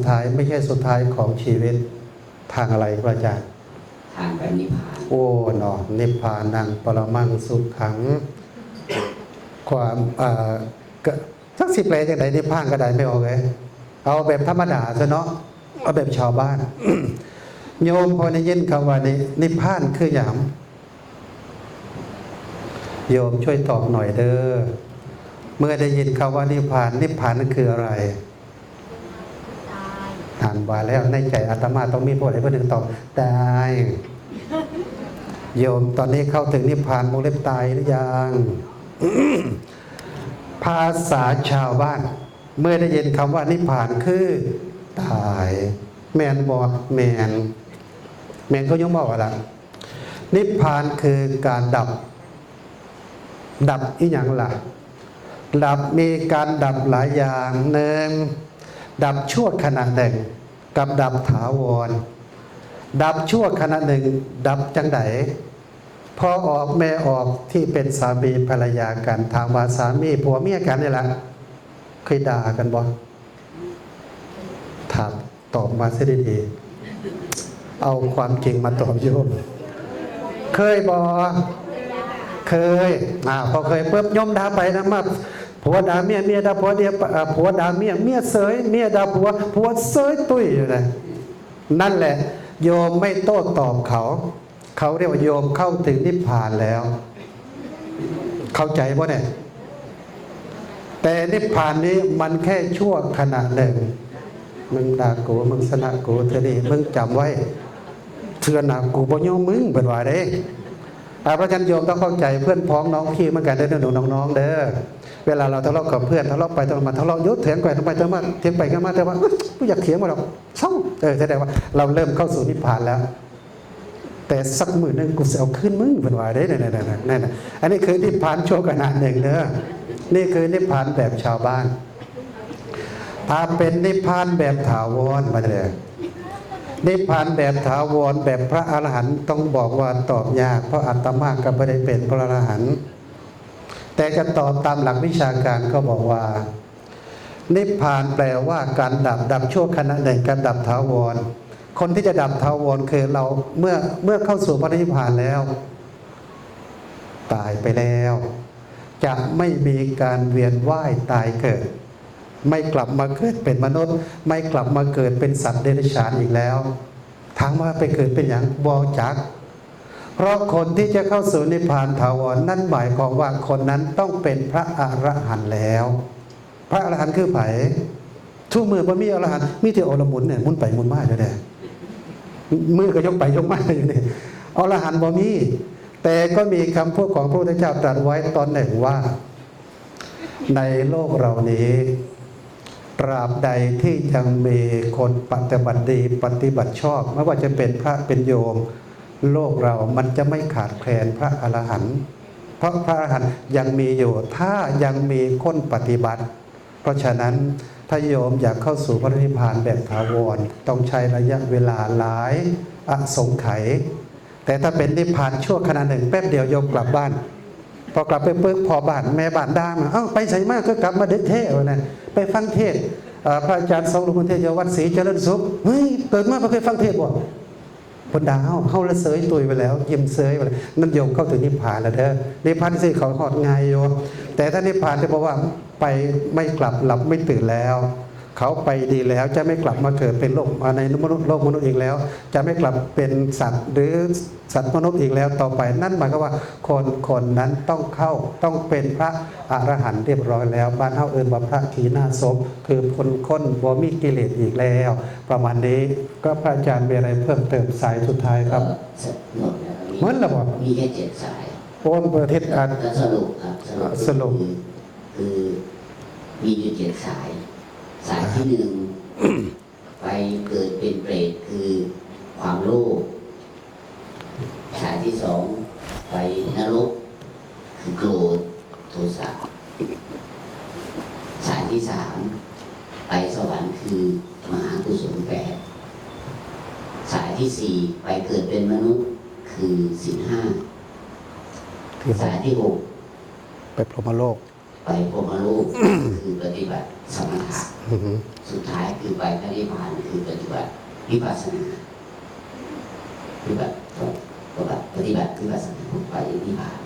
สุดท้ายไม่ใช่สุดท้ายของชีวิตทางอะไรพระอาจารย์ทางไปนิพพานโอ้หนอนิพพานังปรมังสุขขัง ความเอ่อก็สักสิบแปลจังไดนิพพานก็ได้ไม่ออกเลยเอาแบบธรรมดาซะเนาะเอาแบบชาวบ้าน โยมพอได้ยินคำว่านินิพพานคืออย่างโยมช่วยตอบหน่อยเด้อเมื่อได้ยินคำว่านิพพานนิพพานนั่นคืออะไรตายอ่านว่าแล้วในใจอาตมาต้องมีผู้ใดผู้หนึ่งตอบได้โยมตอนนี้เข้าถึงนิพพานวงเล็บตายหรือยังภาษาชาวบ้าน เมื่อได้ยินคำว่านิพพานคือตาย แมนบอกแมนแมนก็ยังบอกว่าละนิพพานคือการดับ ดับอีหยังล่ะดับมีการดับหลายอย่างหนึ่ง ดับชั่วขณะหนึ่ง กับดับถาวร ดับชั่วขณะหนึ่ง ดับจังไดพอออกแม่ออกที่เป็นสามีภรรยากันถามว่าสามีผัวเมียกันนี่แหละเคยด่ากันบ่ถามตอบมาซะดีๆเอาความจริงมาตอบโยม เคยบ่เคยอ่าพอเคยปุ๊บย่อมด่าไปนะมา ผัวด่าเมียเมียด่าผัวเดียผัวด่าเมียเมียเสยเมียด่าผัวผัวเสยตุ้ยอยู่เลยนั่นแหละ โยมไม่โต้ตอบเขา เขาเรียกว่าโยมเข้าถึงนิพพานแล้ว เข้าใจป่ะเนี่ยแต่นิพพานนี้มันแค่ชั่วขณะหนึ่งมึงด่ากูมึงสนะกูเธอนี่มึงจำไว้เทือนหนากูบ่ยอมมึงเป็นว่าเด้อ่าเพราะฉะนั้นโยมต้องเข้าใจเพื่อนพ้องน้องพี่เหมือนกันเด้อหนูน้องๆเด้อ เวลาเราทะเลาะกับเพื่อนทะเลาะไปทะเลาะมาทะเลาะยุดเถียงไปทำไมทะเลาะมาเถียงไปกันมาแต่ว่าเอ้ยกูอยากเถียงมาหรอกเศร้าเออแสดงว่าเราเริ่มเข้าสู่นิพพานแล้ว แต่สักหมือหนึ่งกูจะเอาขึ้นมึงเป็นว่าได้นั่นนั่นนั่นนั่นอันนี้คือนิพพานชั่วขณะหนึ่งเด้อนี่คือนิพพานแบบชาวบ้านถ้าเป็นนิพพานแบบถาวรมาเลยนิพพานแบบถาวรแบบพระอรหันต์ต้องบอกว่าตอบยากเพราะอัตมาก็ไม่ได้เป็นพระอรหันต์ แต่จะตอบตามหลักวิชาการก็บอกว่า นิพพานแปลว่าการดับดับชั่วขณะหนึ่งการดับถาวร คนที่จะดับถาวรคือเราเมื่อเมื่อเข้าสู่พระนิพพานแล้ว ตายไปแล้ว จะไม่มีการเวียนว่ายตายเกิด ไม่กลับมาเกิดเป็นมนุษย์ ไม่กลับมาเกิดเป็นสัตว์เดรัจฉานอีกแล้วถามว่าไปเกิดเป็นอย่างบอจัก เพราะคนที่จะเข้าสู่นิพพานถาวรนั่นหมายความว่าคนนั้นต้องเป็นพระอรหันต์แล้ว พระอรหันต์คือไผ่ทุกมือพอมีอรหันต์มีแต่อรมุนเนี่ยมุนไปมุนมาอยู่เนี่ยมือก็ยกไปยกมาอยู่เนี่ยอรหันต์บ่มี แต่ก็มีคำพูดของพระพุทธเจ้าตรัสไว้ตอนหนึ่งว่า ในโลกเรานี้ตราบใดที่ยังมีคนปฏิบัติดีปฏิบัติชอบ ไม่ว่าจะเป็นพระเป็นโยม โลกเรามันจะไม่ขาดแคลนพระอรหันต์เพราะพระอรหันต์ยังมีอยู่ถ้ายังมีคนปฏิบัติ เพราะฉะนั้นถ้าโยมอยากเข้าสู่พระนิพพานแบบถาวรต้องใช้ระยะเวลาหลายอสงไขยแต่ถ้าเป็นนิพพานชั่วขณะหนึ่งแป๊บเดียวโยมกลับบ้าน พอกลับไปปึ๊บพอบ้านแม่บ้านด่ามาเอ้าไปใส่มากก็กลับมาเดึกเทศนะไปฟังเทศน์เอ่อพระอาจารย์ทรงหลุงพ่อเทศวัดศรีเจริญสุขเฮ้ยเกิดมาไม่เคยฟังเทศบ่ คนดาวเข้าละเสยตุยไปแล้วยิ้มเสยไปแล้วนั่นโยมเข้าถึงนิพพานแล้วเด้อนิพพานสิเขาหอดง่ายโยมแต่ถ้านิพพานจะบอกว่าไปไม่กลับหลับไม่ตื่นแล้ว เขาไปดีแล้วจะไม่กลับมาเกิดเป็นโลกในมนุษย์โลกมนุษย์อีกแล้ว จะไม่กลับเป็นสัตว์หรือสัตว์มนุษย์อีกแล้วต่อไปนั่นหมายความว่าคนคนนั้นต้องเข้าต้องเป็นพระอรหันต์เรียบร้อยแล้วบ้านเฮาเอิญว่าพระขีณาสพคือคนคนบ่มีกิเลสอีกแล้ว ประมาณนี้ก็พระอาจารย์มีอะไรเพิ่มเติมสายสุดท้ายครับหมดแล้วหมดแล้วบ่มีแค่เจ็ดสายโอนประเทศอันก็สรุปครับสรุปคือคือมีอยู่เจ็ดสาย สายที่หนึ่งไปเกิดเป็นเปรตคือความโลภสายที่สองไปนรกคือโกรธโทสะสายที่สามไปสวรรค์คือมหากุศลแปดสายที่สี่ไปเกิดเป็นมนุษย์คือสินห้าที่หสากยที่หกไปพรหมโลก ไปไปพรหมโลกคือปฏิบัติสมถะอือหือสุดท้ายคือไปพระนิพพานคือปฏิบัติวิปัสสนาปฏิบัติปฏิบัติปฏิบัติวิปัสสนาไปนิพพาน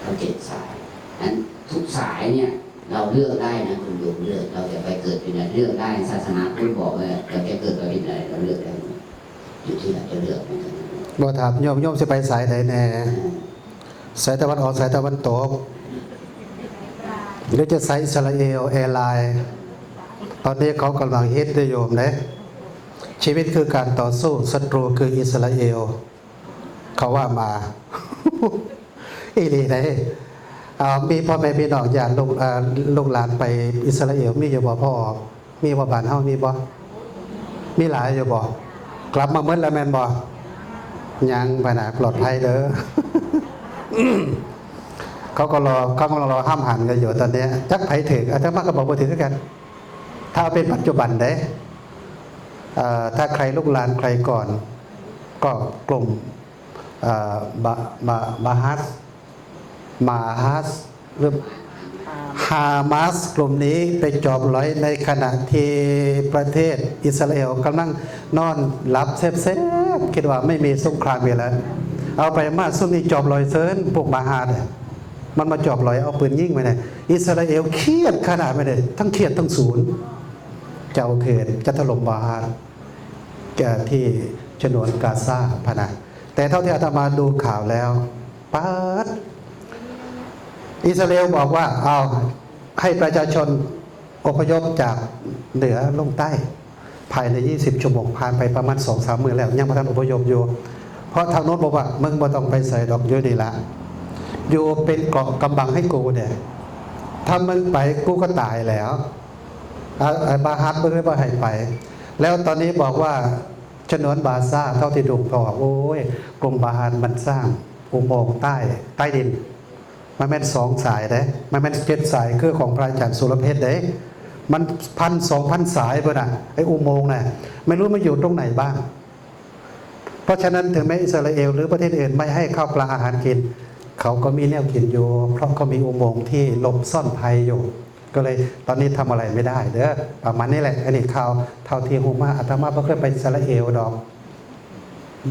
เขาเจ็ดสายนั้นทุกสายเนี่ยเราเลือกได้นะคุณโยมเลือกเราจะไปเกิดเป็นอะไรเลือกได้ศาสนาพุทธบอกเลยเราจะเกิดไปเป็นอะไรเราเลือกได้หมดอยู่ที่เราจะเลือกมันเท่านั้นบ่ถามโยมโยมสิไปสายใดแน่สายตะวันออกสายตะวันตก หรือจะสายอิสราเอลแอร์ไลน์ตอนนี้เขากำลังฮิตด้วยโยมนะชีวิตคือการต่อสู้ศัตรูคืออิสราเอลเขาว่ามาอีลีไหนเอามีพ่อแม่พี่น้องญาติลูกลูกหลานไปอิสราเอลมีอยู่บ่พ่อมีบ่บ้านเฮามีบ่มีหลายอยู่บ่กลับมาเมื่อแล้วแม่นบ่ยังไปหนปลอดภัยเด้อ เขาก็รอเขากำลังรอห้ามหันกันอยู่ตอนนี้ยจักไผถึงอาตมากก็บอกว่าถึงกัน ถ้าเป็นปัจจุบันเด้ถ้าใครลูกหลานใครก่อน ก็กลุ่มบาบาบาฮัสมาฮัสหรือฮามาสกลุ่มนี้ไปจอบร้อยในขณะที่ประเทศอิสราเอลกำลังนอนหลับเซฟๆคิดว่าไม่มีสงครามอีกแล้วเอาไปมาซุ่มนี้จอบลอยเซินพวกมาฮาเนี่ย มันมาจอบลอยเอาปืนยิงไปเนี่ยอิสราเอลเครียดขนาดไม่ได้ทั้งเครียดทั้งศูนย์จะเอาเขตจะถล่มบาฮาดแก่ที่ฉนวนกาซาพนะแต่เท่าที่อาตมาดูข่าวแล้วปัดอิสราเอลบอกว่าเอาให้ประชาชนอพยพจากเหนือลงใต้ ภายใน 20 ชั่วโมงผ่านไปประมาณ2-3สามมือแล้ว ยังไม่ทันอพยพอยู่ เพราะทางโน้นบอกว่า มึงบ่ต้องไปใส่ดอกเยอะดีละ อยู่เป็นเกาะกำบังให้กูเนี่ยถ้ามึงไปกูก็ตายแล้วอาอ่าบาฮัดมึงไม่บ่ให้ไป แล้วตอนนี้บอกว่าฉนวนบาซ่าเท่าที่ดูก็บอกโอ้ยกลุ่มบาฮัดมันสร้างอุโมงค์ใต้ใต้ดินมันแม่นสองสายเด้มันแม่นเจ็ดสายคือของพระอาจารย์สุรเพชรเด้มันพันสองพันสายเพื่อนะไออุโมงค์น่ะไม่รู้มันอยู่ตรงไหนบ้าง เพราะฉะนั้นถึงแม้อิสราเอล หรือประเทศอื่นไม่ให้ข้าวปลาอาหารกิน เขาก็มีแนวกินอยู่ เพราะเขามีอุโมงค์ที่หลบซ่อนภัยอยู่ ก็เลยตอนนี้ทำอะไรไม่ได้เด้อประมาณนี้แหละอันนี้ข่าวเท่าที่หูมาอาตมาไม่เคยไปอิสราเอลดอก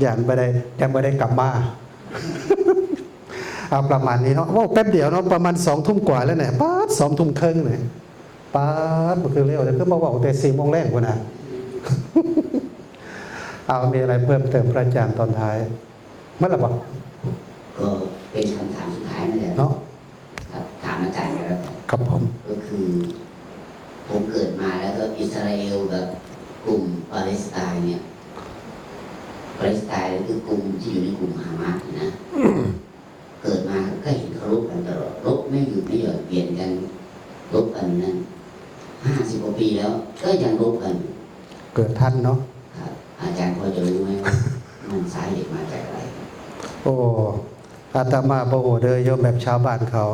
อย่างไม่ได้ยังไม่ได้กลับมาเอาประมาณนี้เนาะว่าแป๊บเดียวเนาะประมาณสองทุ่มกว่าแล้วเนี่ยป๊าดสองทุ่มครึ่งเนี่ยป๊าดมันคือเร็วแต่คือมาบอกแต่สี่โมงแรกกว่านะเอามีอะไรเพิ่มเติมพระอาจารย์ตอนท้ายเมื่อไหร่บอก ก็เป็นคำถามสุดท้ายนั่นแหละ เนาะ ครับถามอาจารย์กันแล้วกัน ครับผม ก็คือ ผมเกิดมาแล้วก็อิสราเอลกับกลุ่มปาเลสไตน์เนี่ยปาเลสไตน์คือกลุ่มที่อยู่ในกลุ่มฮามาสนะ เกิดมาก็เห็นเขารบ กันตลอดรบไม่หยุดไม่หย่อนเปลี่ยนกันรบกันนั้นห้าสิบกว่าปีแล้ว ก็ยังรบกัน เกิดท่านเนาะครับอาจารย์พอจะรู้ไหมว่ามันสาเหตุมาจากอะไร โอ้อาตมาโบโหเดยโยมแบบชาวบ้านเขา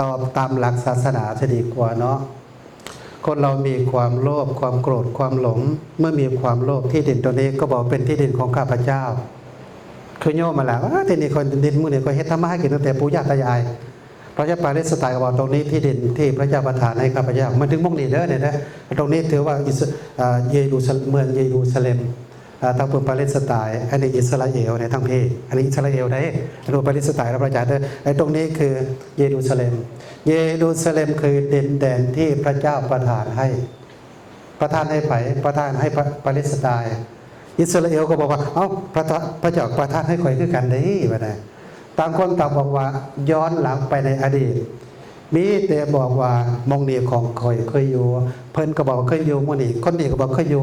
ตอบตามหลักศาสนาจะดีกว่าเนาะคนเรามีความโลภความโกรธความหลง เมื่อมีความโลภที่ดินตัวนี้ก็บอกเป็นที่ดินของข้าพเจ้า คือโยมมาแล้วที่นี่คนดินมือนี่ก็เฮ็ดธรรมะให้กินตั้งแต่ปู่ย่าตายายพระเจ้าปาเลสไตน์ก็บอกตรงนี้ที่ดินที่พระเจ้าประทานให้ข้าพเจ้ามันถึงมงนีเด้อเนี่ยนะตรงนี้ถือว่าอิสเยรูซาเมืองเยรูซาเล็มทางเมืองปาเลสไตน์อันนี้อิสราเอลในทางเพอันนี้อิสราเอลได้อันนี้ปาเลสไตน์แล้วพระจารย์เด้อไอ้ตรงนี้คือเยรูซาเล็ม เยรูซาเล็มคือดินแดนที่พระเจ้าประทานให้ ประทานให้ไผประทานให้ปาเลสไตน์ อิสราเอลก็บอกว่า เอ้าพระพระเจ้าประทานให้ข่อยคือกันได้บ่ได้ต่างคนต่างบอกว่าย้อนหลังไปในอดีต มีแต่บอกว่ามองนีของข่อยเคยอยู่ เพิ่นก็บอกว่าเคยอยู่มองนีคนนี้ก็บอกเคยอยู่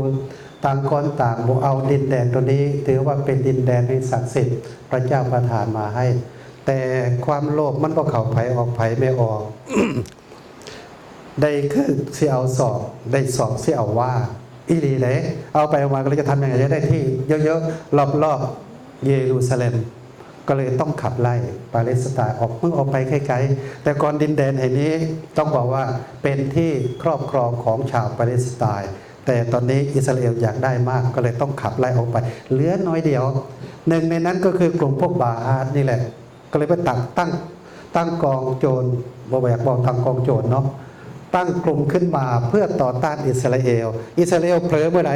ต่างคนต่างบอกเอาดินแดนตัวนี้ ถือว่าเป็นดินแดนที่ศักดิ์สิทธิ์พระเจ้าประทานมาให้ แต่ความโลภมันก็เข้าไผออกไผไม่ออกได้คือเสิเอาสอบได้สอบสิเอาว่า อีหลีเลยเอาไปเอามาก็เลยจะทำยังไงจะได้ที่เยอะๆรอบๆเยรูซาเล็ม ก็เลยต้องขับไล่ปาเลสไตน์ออกเพิ่งออกไปไกลๆแต่ก่อนดินแดนแห่งนี้ต้องบอกว่าเป็นที่ครอบครองของชาวปาเลสไตน์แต่ตอนนี้อิสราเอลอยากได้มากก็เลยต้องขับไล่ออกไป เหลือน้อยเดียว หนึ่งในนั้นก็คือกลุ่มพวกบาฮาดนี่แหละ ก็เลยไปตั้งตั้งตั้งกองโจรบแบกบอกตั้งกองโจรเนาะ ตั้งกลุ่มขึ้นมาเพื่อต่อต้านอิสราเอล อิสราเอลเผลอเมื่อไหร่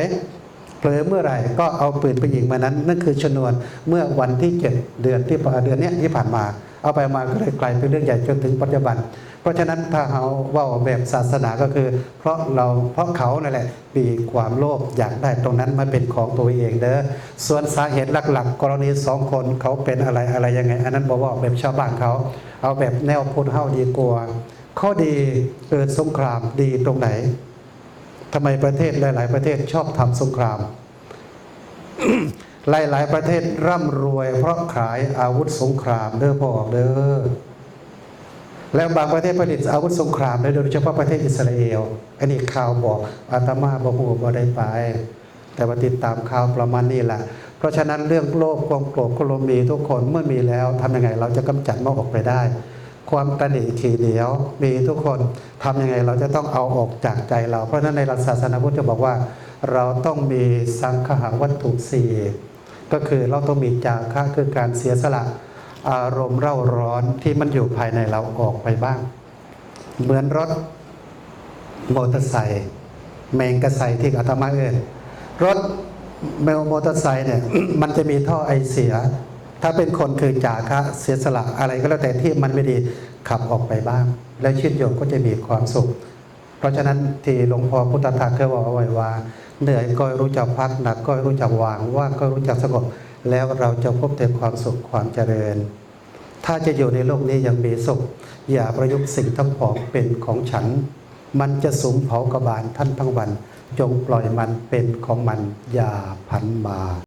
เผลอเมื่อไหร่ก็เอาปืนไปยิงมานั้น นั่นคือชนวนเมื่อวันที่ 7 เดือนที่เดือนนี้ที่ผ่านมา เอาไปมาก็เลยกลายเป็นเรื่องใหญ่จนถึงปัจจุบัน เพราะฉะนั้นถ้าเขาว่าแบบศาสนาก็คือ เพราะเราเพราะเขานั่นแหละมีความโลภอยากได้ตรงนั้นมาเป็นของตัวเองเด้อส่วนสาเหตุหลักๆ กรณีสองคนเขาเป็นอะไรอะไรยังไง อันนั้นบอกว่าแบบชาวบ้านเขา เอาแบบแนวพุทธเฮาดีกว่า ข้อดีเกิดสงครามดีตรงไหนทำไมประเทศหลาย ๆ ประเทศชอบทำสงคราม หลาย ๆ ประเทศร่ำรวย เพราะขายอาวุธสงครามเด้อพ่อออกเด้อแล้วบางประเทศผลิตอาวุธสงครามโดยเฉพาะประเทศอิสราเอลอันนี้ข่าวบอกอาตมาบอกหูบ่ได้ไป แต่ว่าติดตามข่าวประมาณนี้แหละเพราะฉะนั้นเรื่องโลภความโกรธก็ลมีทุกคนเมื่อมีแล้วทำยังไงเราจะกำจัดมันออกไปได้ ความตระหนี่ทีเหนียว มีทุกคนทำยังไงเราจะต้องเอาออกจากใจเรา เพราะฉะนั้นในหลักศาสนาพุทธจะบอกว่า เราต้องมีสังคหวัตถุสี่ก็คือเราต้องมีจาคะคือการเสียสละอารมณ์เร่าร้อนที่มันอยู่ภายในเราออกไปบ้าง เหมือนรถมอเตอร์ไซค์แมงกระไซที่อาตมาเอินรถเมลมอเตอร์ไซค์เนี่ยมันจะมีท่อไอเสีย ถ้าเป็นคนคือจาคะเสียสละอะไรก็แล้วแต่ที่มันไม่ดีขับออกไปบ้าง และชีวิตโยมก็จะมีความสุข เพราะฉะนั้นที่หลวงพ่อพุทธทาสเคยบอกเอาไว้ว่า เหนื่อยก็รู้จักพักหนักก็รู้จักวางว่างก็รู้จักสงบแล้วเราจะพบแต่ความสุขความเจริญ ถ้าจะอยู่ในโลกนี้อยังมีสุข อย่าประยุกต์สิ่งทั้งปวงเป็นของฉัน มันจะสมเผากระบาลท่านทั้งวัน จงปล่อยมันเป็นของมันอย่าพันมา